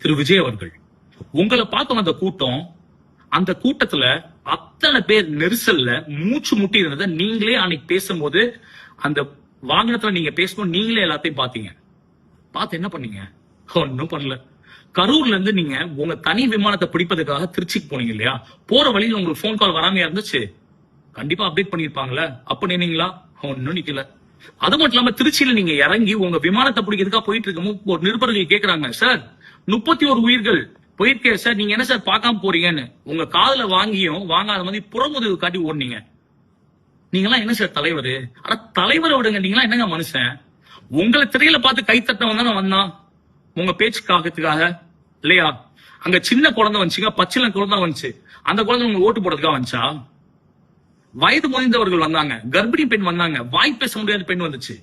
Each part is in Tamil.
திரு விஜய் அவர்கள். உங்களை பார்த்த அந்த கூட்டம் அந்த கூட்டத்துல அத்தனை பேர் நெரிசல்ல மூச்சு முட்டி இருந்ததை நீங்களே அன்னைக்கு பேசும்போது அந்த வாகனத்துல நீங்க பேசணும் நீங்களே எல்லாத்தையும் பாத்தீங்க பார்த்து என்ன பண்ணீங்க? ஒன்னும் பண்ணல. கரூர்ல இருந்து நீங்க உங்க தனி விமானத்தை பிடிப்பதற்காக திருச்சிக்கு போனீங்க இல்லையா? போற வழியில உங்களுக்கு ஃபோன் கால் வராமையா இருந்துச்சு? கண்டிப்பா அப்டேட் பண்ணிருப்பாங்கல்ல அப்ப நின்னீங்களா? ஒன்னும் நிக்கல. அது மட்டும் இல்லாம திருச்சியில நீங்க இறங்கி உங்க விமானத்தை பிடிக்கிறதுக்காக போயிட்டு இருக்கும்போது ஒரு நிருபர்கள் கேக்குறாங்க சார் முப்பத்தி ஒரு உயிர்கள். போயிருக்கே சார் நீங்க என்ன சார் பார்க்காம போறீங்கன்னு. உங்க காதல வாங்கியும் வாங்காத மாதிரி புறமுதுகு காட்டி ஓடுனீங்க. நீங்களாம் என்ன சார் தலைவர்? ஆனா தலைவரை விடுங்க நீங்களாம் என்னங்க மனுஷன்? உங்களை திரையில பார்த்து கை தட்டவன் தானே வந்தான். உங்க பேச்சு காக்கத்துக்காக இல்லையா? அங்க சின்ன குழந்தை வந்துச்சுங்க பச்சில குழந்தை வந்துச்சு. அந்த குழந்தை உங்க ஓட்டு போடுறதுக்காக வந்துச்சா? வயது முதிர்ந்தவர்கள் வந்தாங்க கர்ப்பிணி பெண் வந்தாங்க வாய் பேச முடியாத பெண் வந்துச்சு.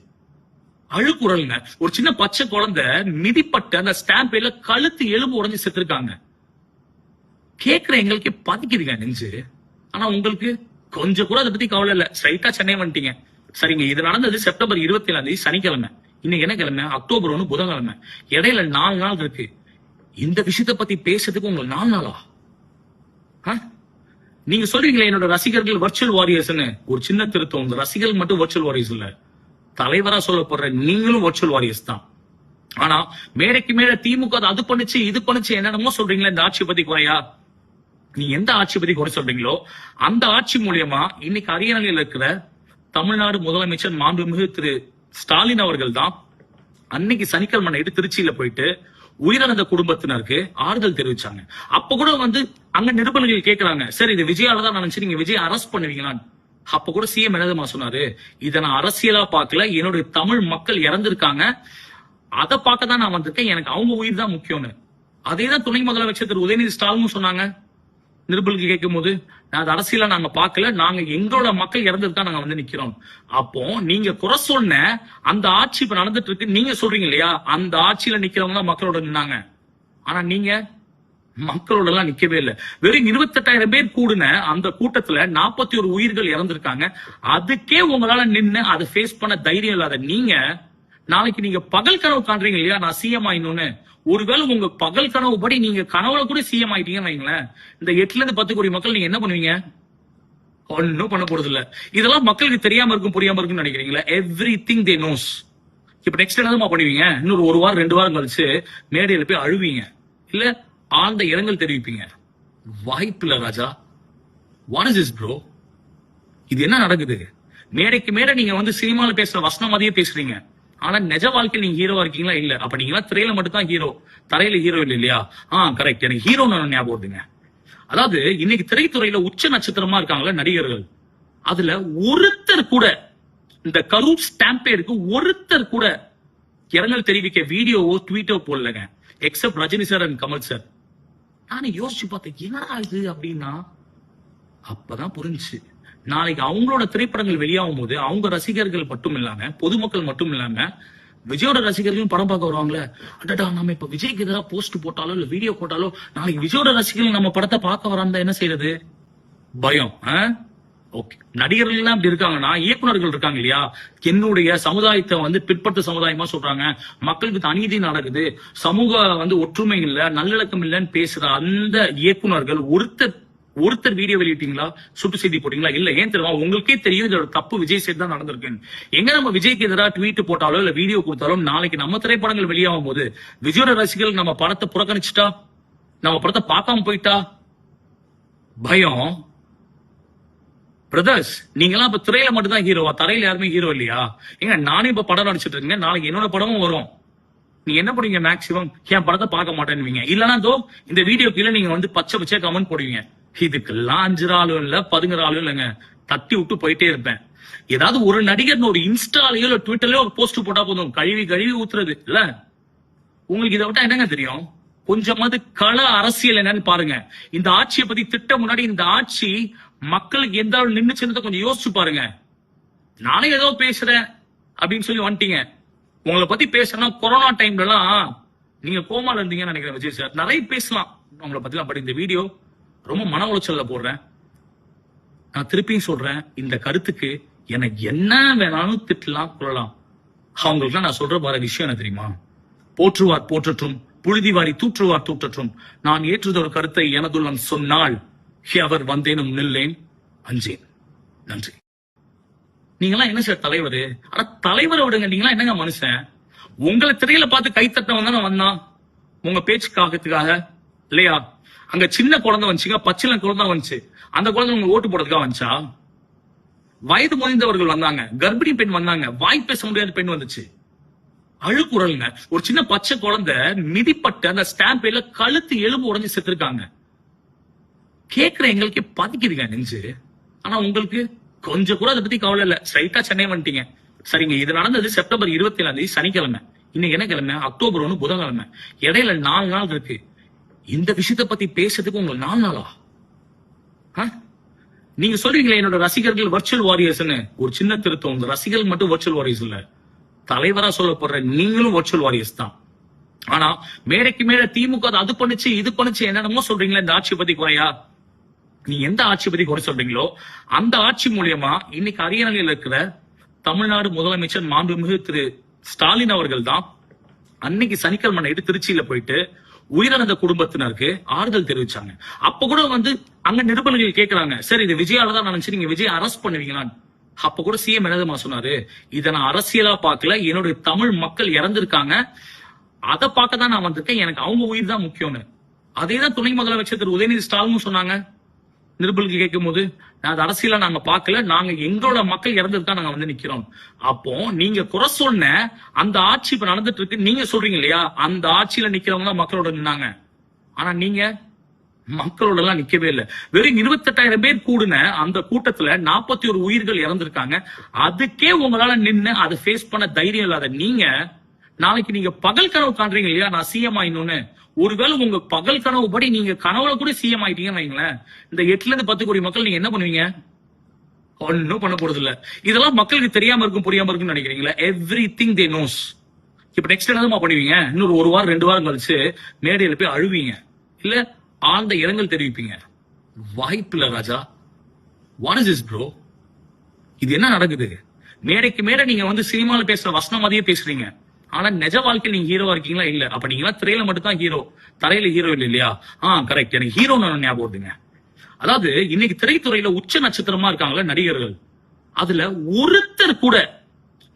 அழுக்குறல்ங்க ஒரு சின்ன பச்சை குழந்தை மிதிப்பட்டு அந்த ஸ்டாம்பேல கழுத்து எலும்பு உடஞ்சு செத்துருக்காங்க. கேக்குற எங்களுக்கே பதிக்குதுங்க நெஞ்சு. ஆனா உங்களுக்கு கொஞ்சம் கூட அதை பத்தி கவலை இல்ல. ஸ்ட்ரைட்டா சென்னை வந்துட்டீங்க. சரிங்க இது நடந்தது செப்டம்பர் இருபத்தி ஏழாம் தேதி சனிக்கிழமை. இன்னைக்கு என்ன கிழமை? அக்டோபர் ஒன்று புதன்கிழமை. இடையில நாலு நாள் இருக்கு. இந்த விஷயத்த பத்தி பேசுறதுக்கு உங்களுக்கு நாலு நாளா? ஆ? நீங்க சொல்றீங்களே என்னோட ரசிகர்கள் வர்ச்சுவல் வாரியர்ஸ்னு ஒரு சின்ன திருத்தம். உங்க ரசிகர்கள் மட்டும் வர்ச்சுவல் வாரியர்ஸ் இல்லை. தலைவரா சொல்லப்படுற நீங்களும் வர்ச்சுவல் வாரியர்ஸ் தான். ஆனா மேடைக்கு மேல திமுக அது பண்ணுச்சு இது பண்ணுச்சு என்னென்னமோ சொல்றீங்களா இந்த ஆட்சி பத்தி குறையா? நீ எந்த ஆட்சி பத்தி குறை சொல்றீங்களோ அந்த ஆட்சி மூலியமா இன்னைக்கு அரியணையில் இருக்கிற தமிழ்நாடு முதலமைச்சர் மாண்புமிகு திரு ஸ்டாலின் அவர்கள் தான் அன்னைக்கு சனிக்கிழமை நைட்டு திருச்சியில போயிட்டு உயிரிழந்த குடும்பத்தினருக்கு ஆறுதல் தெரிவிச்சாங்க. அப்ப கூட வந்து அங்க நிருபர்கள் கேட்கிறாங்க சரி இது விஜயால தான் நினைச்சு நீங்க விஜய் அரெஸ்ட் பண்ணுவீங்களான்னு. அப்ப கூட சிஎம் என்னதுமா சொன்னாரு? இதை நான் அரசியலா பார்க்கல என்னுடைய தமிழ் மக்கள் இறந்திருக்காங்க. அதை பார்க்க தான் நான் வந்திருக்கேன். எனக்கு அவங்க உயிர் தான் முக்கியம்னு. அதே தான் துணை முதலமைச்சர் திரு உதயநிதி ஸ்டாலினும் சொன்னாங்க. நிர்பலுக்கு கேட்கும் போது நான் அது அரசியலா நாங்க பார்க்கல நாங்க எங்களோட மக்கள் இறந்துருக்கா நாங்க வந்து நிக்கிறோம். அப்போ நீங்க குறை சொன்ன அந்த ஆட்சி இப்ப நடந்துட்டு இருக்கு. நீங்க சொல்றீங்க இல்லையா? அந்த ஆட்சியில நிக்கிறவங்க தான் மக்களோட நின்னாங்க. ஆனா நீங்க? மக்களோட எல்லாம் நிக்கவே இல்லை. வெறும் இருபத்தெட்டாயிரம் பேர் கூடின அந்த கூட்டத்துல நாற்பத்தி ஒரு உயிர்கள் இறந்திருக்காங்க. அதுக்கே உங்களால நின்னு அதை ஃபேஸ் பண்ண தைரியம் இல்லாத நீங்க நாளைக்கு நீங்க பகல் கனவு காண்றீங்க இல்லையா? நான் சிஎம் ஆயிடணும்னு. ஒருவேளை உங்க பகல் கனவு படி நீங்க கனவுல கூட சிஎம் ஆயிட்டீங்கன்னு வைங்களேன். இந்த எட்டுல இருந்து பத்து கோடி மக்கள் நீங்க என்ன பண்ணுவீங்க? ஒன்னும் பண்ண போறது இல்ல. இதெல்லாம் மக்களுக்கு தெரியாம இருக்கும் புரியாம இருக்கும்னு நினைக்கிறீங்களா? எவ்ரி திங் தே நோஸ் இப்ப நெக்ஸ்ட் என்னதுமா பண்ணுவீங்க? இன்னொரு ஒரு வாரம் ரெண்டு வாரம் கழிச்சு மேடையில போய் அழுவீங்க. இல்ல ஆழ்ந்த இரங்கல் தெரிவிப்பீங்க. வாய்ப்பு இல்ல Raja. What is is bro இது என்ன நடக்குது? மேடைக்கு மேடை நீங்க வந்து சினிமால பேசுற வசனம் மாதிரியே பேசுறீங்க. ஆனா நிஜ வாழ்க்கையில் நீங்க ஹீரோவா இருக்கீங்களா? இல்ல. அப்ப நீங்க திரையில மட்டும் தான் ஹீரோ தரையில ஹீரோ இல்ல இல்லையா? ஆ கரெக்ட் எனக்கு ஹீரோ ஞாபகம் வருதுங்க. அதாவது இன்னைக்கு திரைத்துறையில உச்ச நட்சத்திரமா இருக்காங்களா நடிகர்கள். அதுல ஒருத்தர் கூட இந்த கரூர் ஸ்டாம்பேருக்கு ஒருத்தர் கூட இரங்கல் தெரிவிக்க வீடியோவோ ட்வீட்டோ போடலங்க. Except Rajini sir and Kamal sir நானே யோசிச்சு பார்த்தேன் என்னடா இது அப்படின்னா அப்பதான் புரிஞ்சுச்சு. நாளைக்கு அவங்களோட திரைப்படங்கள் வெளியாகும் போது அவங்க ரசிகர்கள் மட்டும் இல்லாம பொதுமக்கள் மட்டும் இல்லாம விஜயோட ரசிகர்களும் படம் பார்க்க வருவாங்களே? அடடா நம்ம இப்ப விஜய்க்கு எதிராக போஸ்ட் போட்டாலோ இல்ல வீடியோ போட்டாலோ நாளைக்கு விஜயோட ரசிகர்கள் நம்ம படத்தை பார்க்க வராந்தா என்ன செய்யறது பயம் ஆஹ் நடிகர்கள் எல்லாம் அப்படி இருக்காங்கன்னா இயக்குனர்கள் இருக்காங்க இல்லையா? என்னுடைய சமுதாயத்தை வந்து பிற்பட்ட சமுதாயமா சொல்றாங்க. மக்களுக்கு அநீதி நடக்குது. சமூக வந்து ஒற்றுமை இல்ல நல்லிழக்கம் இல்லைன்னு பேசுற அந்த இயக்குனர்கள் ஒருத்தர் ஒருத்தர் வீடியோ வெளியிட்டீங்களா? சுட்டு செய்தி போட்டீங்களா? இல்ல ஏன் தெரியுமா? உங்களுக்கே தெரியும் இதோட தப்பு விஜய் சேர்த்து தான் நடந்திருக்குன்னு. எங்க நம்ம விஜய்க்கு எதிராக ட்வீட் போட்டாலோ இல்ல வீடியோ கொடுத்தாலும் நாளைக்கு நம்ம திரைப்படங்கள் வெளியாகும் போது விஜயோட ரசிகர்கள் நம்ம படத்தை புறக்கணிச்சிட்டா? நம்ம படத்தை பார்க்காம போயிட்டா? பயம். பிரதர்ஸ் நீங்களாம் இப்ப திரையில மட்டும் தான் ஹீரோவா தரையில யாருமே ஹீரோ இல்லையா? ஏங்க நானும் இப்ப படம் நடிச்சிட்டு இருக்கேன் நாளைக்கு என்னோட படமும் வரும். நீங்க என்ன பண்ணுவீங்க மேக்சிமம் என் படத்தை பார்க்க மாட்டேன்னுவீங்க. இல்லனா தோ இந்த வீடியோ கீழே நீங்க வந்து பச்சை பச்சை கமெண்ட் போடுவீங்க. இதுக்கெல்லாம் அஞ்சு ஆளும் இல்ல பதினோரு ஆளும் இல்லைங்க. தட்டி விட்டு போயிட்டே இருப்பேன். ஏதாவது ஒரு நடிகர் ஒரு இன்ஸ்டாலயோ இல்ல ட்விட்டர்லயோ ஒரு போஸ்ட் போட்டா போதும். கழுவி கழுவி ஊத்துறது இல்ல? உங்களுக்கு இதை விட்டா என்னங்க தெரியும்? கொஞ்சமாவது கள அரசியல் என்னன்னு பாருங்க. இந்த ஆட்சியை பத்தி திட்ட முன்னாடி இந்த ஆட்சி மக்களுக்கு எந்த அளவு நின்னுச்சுன்னு கொஞ்சம் யோசிச்சு பாருங்க. நானே ஏதோ பேசுறேன் அப்படின்னு சொல்லி வந்துட்டீங்க. உங்களை பத்தி பேசணும் கொரோனா டைம்ல எல்லாம் நீங்க கோமால இருந்தீங்கன்னு நினைக்கிறேன் விஜய் சார். நிறைய பேசலாம். உங்களை பத்தி பட் இந்த வீடியோ ரொம்ப மன உளைச்சல்ல போடுறேன். நான் திருப்பியும் சொல்றேன் இந்த கருத்துக்கு எனக்கு என்ன வேணாலும் திட்டலாம் கொள்ளலாம். அவங்களுக்கு நான் சொல்ற பாரு விஷயம் என்ன தெரியுமா? போற்றுவார் போற்றற்றும் புழுதிவாரி தூற்றுவார் தூற்றற்றும். நான் ஏற்றுதொரு கருத்தை எனதுள்ளம் சொன்னால் அவர் வந்தேனும் நில்லேன். அஞ்சேன். நன்றி. நீங்களாம் என்ன சார் தலைவர்? ஆனா தலைவரை விடுங்க நீங்களாம் என்னங்க மனுஷன்? உங்களை திரையில பார்த்து கைத்தட்டவன் தானே வந்தான். உங்க பேச்சுக்காகத்துக்காக இல்லையா? அங்க சின்ன குழந்தை வந்துச்சுங்க பச்சில குழந்தை வந்துச்சு. அந்த குழந்தை உங்க ஓட்டு போடுறதுக்காக வந்துச்சா? வயது முதிர்ந்தவர்கள் வந்தாங்க கர்ப்பிணி பெண் வந்தாங்க வாய் பேச முடியாத பெண் வந்துச்சு. அழுக்குறல்ங்க ஒரு சின்ன பச்சை குழந்தை மிதிப்பட்டு அந்த ஸ்டாம்பேல கழுத்து எலும்பு உடஞ்சு செத்துருக்காங்க. கேட்கிற எங்களுக்கே பதிக்குதுங்க நெஞ்சு. ஆனா உங்களுக்கு கொஞ்சம் கூட அதை பத்தி கவலை இல்ல. ஸ்ட்ரைட்டா சென்னை வந்துட்டீங்க. சரிங்க இது நடந்தது செப்டம்பர் இருபத்தி ஏழாம் தேதி சனிக்கிழமை. இன்னைக்கு என்ன கிழமை? அக்டோபர் ஒன்று புதன்கிழமை. இடையில நாலு நாள் இருக்கு. இந்த விஷயத்த பத்தி பேசுறதுக்கு உங்களுக்கு நாலு நாளா? நீங்க சொல்றீங்களே என்னோட ரசிகர்கள் வர்ச்சுவல் வாரியர்ஸ்னு ஒரு சின்ன திருத்தம். உங்க ரசிகர்கள் மட்டும் வர்ச்சுவல் வாரியர்ஸ் இல்ல. தலைவரா சொல்லப்படுற நீங்களும் வர்ச்சுவல் வாரியர்ஸ் தான். ஆனா மேடைக்கு மேல திமுக அது பண்ணுச்சு இது பண்ணுச்சு என்னென்னமோ சொல்றீங்களே இந்த ஆட்சி பத்தி குறையா? நீ எந்த ஆட்சி பத்தி குறை சொல்றீங்களோ அந்த ஆட்சி மூலியமா இன்னைக்கு அரியணையில் இருக்கிற தமிழ்நாடு முதலமைச்சர் மாண்புமிகு திரு ஸ்டாலின் அவர்கள் தான் அன்னைக்கு சனிக்கிழமை நைட்டு திருச்சியில போயிட்டு உயிரிழந்த குடும்பத்தினருக்கு ஆறுதல் தெரிவிச்சாங்க. அப்ப கூட வந்து அங்க நிருபர்கள் கேட்கிறாங்க சரி இது விஜயால தான் நினைச்சு நீங்க விஜய் அரெஸ்ட் பண்ணுவீங்களான்னு அப்ப கூட சிஎம் என்னதுமா சொன்னாரு இதை நான் அரசியலா பார்க்கல என்னுடைய தமிழ் மக்கள் இறந்திருக்காங்க. அதை பார்க்க தான் நான் வந்திருக்கேன். எனக்கு அவங்க உயிர் தான் முக்கியம்னு. அதே தான் துணை முதலமைச்சர் திரு உதயநிதி ஸ்டாலினும் சொன்னாங்க நிருபலுக்கு கேட்கும் போது நான் அது அரசியல நாங்க பார்க்கல. நாங்க எங்களோட மக்கள் இறந்ததுதான் நாங்க வந்து நிக்கிறோம். அப்போ நீங்க குறை சொன்ன அந்த ஆட்சி இப்ப நடந்துட்டு இருக்கு நீங்க சொல்றீங்க இல்லையா? அந்த ஆட்சியில நிக்கிறவங்க தான் மக்களோட நின்னாங்க. ஆனா நீங்க மக்களோட எல்லாம் நிக்கவே இல்லை. வெறும் இருபத்தெட்டாயிரம் பேர் கூடின அந்த கூட்டத்துல நாற்பத்தி ஒரு உயிர்கள் இறந்திருக்காங்க. அதுக்கே உங்களால நின்று அதை ஃபேஸ் பண்ண தைரியம் இல்லாத நீங்க நாளைக்கு நீங்க பகல் கனவு காண்றீங்க இல்லையா? நான் சிஎம் ஆயிடணும்னு. ஒருவேளை உங்க பகல் கனவு படி நீங்க கனவுல கூட சிஎம் ஆயிட்டீங்கன்னு வைங்களேன். இந்த எட்டுல இருந்து பத்து கோடி மக்கள் நீங்க என்ன பண்ணுவீங்க? ஒன்னும் பண்ண போறது இல்ல. இதெல்லாம் மக்களுக்கு தெரியாம இருக்கும் புரியாம இருக்கும்னு நினைக்கிறீங்களா? எவ்ரி திங் தே நோஸ் இப்ப நெக்ஸ்ட் என்னதுமா பண்ணுவீங்க? இன்னொரு ஒரு வாரம் ரெண்டு வாரம் கழிச்சு மேடையில போய் அழுவீங்க. இல்ல ஆழ்ந்த இரங்கல் தெரிவிப்பீங்க. வாய்ப்பு இல்ல Raja. What is is bro இது என்ன நடக்குது? மேடைக்கு மேடை நீங்க வந்து சினிமாவில் பேசுற வசனம் மாதிரியே பேசுறீங்க. ஆனா நிஜ வாழ்க்கையில் நீங்க ஹீரோவா இருக்கீங்களா? இல்ல. அப்ப நீங்க திரையில மட்டும் தான் ஹீரோ தரையில ஹீரோ இல்ல இல்லையா? ஆ கரெக்ட் எனக்கு ஹீரோ ஞாபகம் வருதுங்க. அதாவது இன்னைக்கு திரைத்துறையில உச்ச நட்சத்திரமா இருக்காங்களா நடிகர்கள். அதுல ஒருத்தர் கூட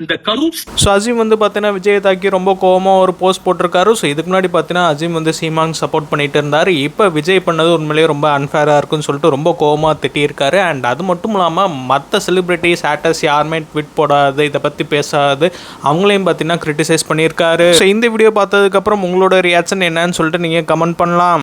இந்த கரூப் ஸோ அஜீம் வந்து பார்த்தீங்கன்னா விஜய் தாக்கி ரொம்ப கோவமாக ஒரு போஸ்ட் போட்டிருக்காரு. ஸோ இதுக்கு முன்னாடி பார்த்தீங்கன்னா அஜீம் வந்து சீமாங் சப்போர்ட் பண்ணிட்டு இருந்தார். இப்போ விஜய் பண்ணது உண்மையிலேயே ரொம்ப அன்ஃபேராக இருக்குன்னு சொல்லிட்டு ரொம்ப கோவமாக திட்டியிருக்காரு. அண்ட் அது மட்டும் இல்லாமல் மற்ற செலிபிரிட்டிஸ் ஆக்டர்ஸ் யாருமே ட்விட் போடாது இதை பற்றி பேசாது. அவங்களையும் பார்த்தீங்கன்னா கிரிட்டிசைஸ் பண்ணியிருக்காரு. ஸோ இந்த வீடியோ பார்த்ததுக்கப்புறம் உங்களோட ரியாக்ஷன் என்னன்னு சொல்லிட்டு நீங்கள் கமெண்ட் பண்ணலாம்.